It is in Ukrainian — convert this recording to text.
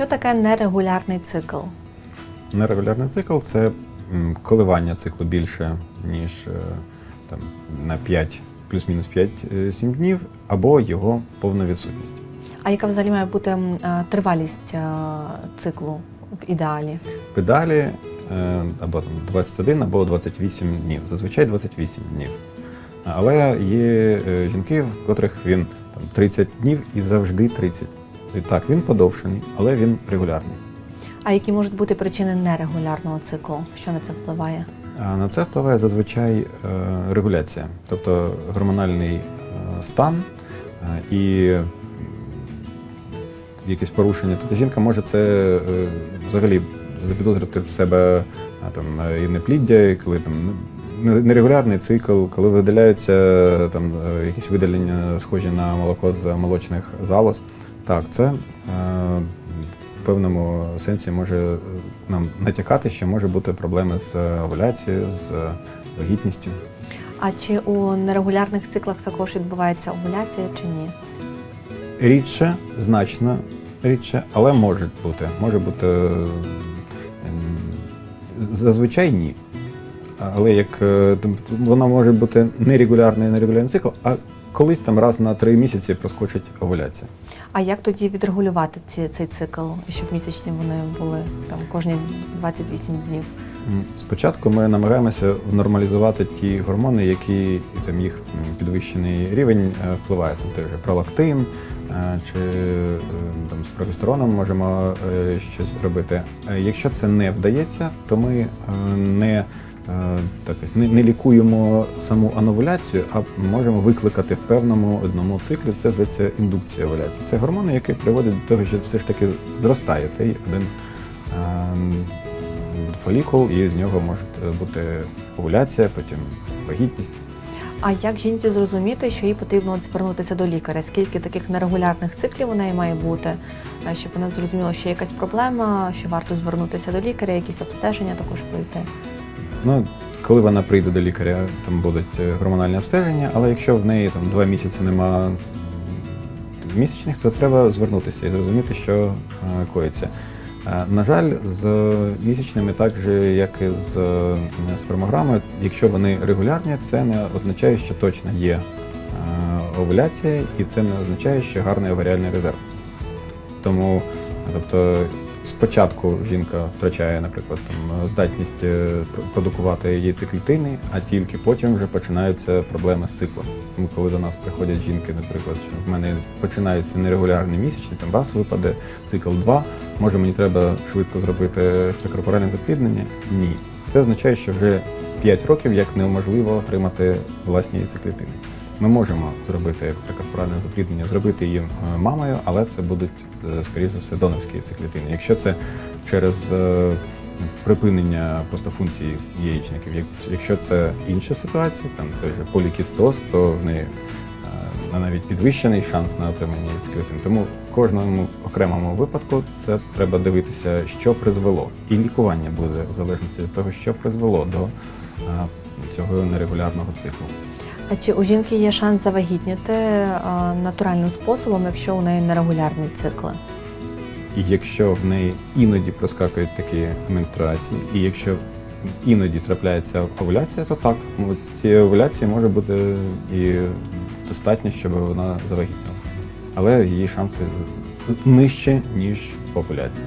що таке нерегулярний цикл? Нерегулярний цикл це коливання циклу більше, ніж е, там, на 5, плюс-мінус 5-7 днів, або його повна відсутність. А яка взагалі має бути е, тривалість е, циклу в ідеалі? Педалі е, або там 21, або 28 днів. Зазвичай 28 днів. Але є е, жінки, в котрих він там, 30 днів і завжди 30. І так, він подовшений, але він регулярний. А які можуть бути причини нерегулярного циклу? Що на це впливає? На це впливає зазвичай е, регуляція, тобто гормональний е, стан е, і м, якесь порушення. Тобто жінка може це взагалі запідозрити в себе там, і непліддя, і коли там ну, нерегулярний цикл, коли видаляються там якісь видалення, схожі на молоко з молочних залоз. Так, це е, в певному сенсі може е, нам натякати, що може бути проблеми з е, овуляцією, з вагітністю. А чи у нерегулярних циклах також відбувається овуляція чи ні? Рідше, значно рідше, але може бути. Може бути зазвичай ні. Але як вона може бути нерегулярний нерегулярний цикл, а колись там раз на три місяці проскочить овуляція. А як тоді відрегулювати ці, цей цикл, щоб місячні вони були там кожні 28 днів? Спочатку ми намагаємося нормалізувати ті гормони, які там їх підвищений рівень е, впливає. Там той же пролактин е, чи е, там з прогестероном можемо щось робити. Якщо це не вдається, то ми не, так, не, не лікуємо саму ановуляцію, а можемо викликати в певному одному циклі. Це зветься індукція овуляції. Це гормони, які приводять до того, що все ж таки зростає той один. е, фолікул, і з нього може бути овуляція, потім вагітність. А як жінці зрозуміти, що їй потрібно звернутися до лікаря? Скільки таких нерегулярних циклів у неї має бути, е, щоб вона зрозуміла, що є якась проблема, що варто звернутися до лікаря, якісь обстеження також пройти? Ну, коли вона прийде до лікаря, там будуть е, гормональні обстеження, але якщо в неї там два місяці нема місячних, то треба звернутися і зрозуміти, що е, коїться. Е, На жаль, з місячними, так же як і з спермограмою, якщо вони регулярні, це не означає, що точно є овуляція, і це не означає, що гарний оваріальний резерв. Тому, тобто, спочатку жінка втрачає, наприклад, там, здатність е, продукувати яйцеклітини, а тільки потім вже починаються проблеми з циклом. Тому коли до нас приходять жінки, наприклад, в мене починаються нерегулярні місячні, там раз випаде, цикл два, може мені треба швидко зробити екстракорпоральне запліднення? Ні. Це означає, що вже 5 років як неможливо отримати власні яйцеклітини. Ми можемо зробити екстракорпоральне запліднення, зробити її е, мамою, але це будуть, е, скоріше за все, донорські яйцеклітини. Якщо це через е, припинення просто функції яєчників, якщо це інша ситуація, там той же полікістоз, то в неї на навіть підвищений шанс на отримання яйцеклітин. Тому в кожному окремому випадку це треба дивитися, що призвело. І лікування буде в залежності від того, що призвело до цього нерегулярного циклу. А чи у жінки є шанс завагітніти натуральним способом, якщо у неї нерегулярні цикли? І якщо в неї іноді проскакують такі менструації, і якщо іноді трапляється овуляція, то так, цієї овуляції може бути і достатньо, щоб вона завагітніла. Але її шанси нижче, ніж в.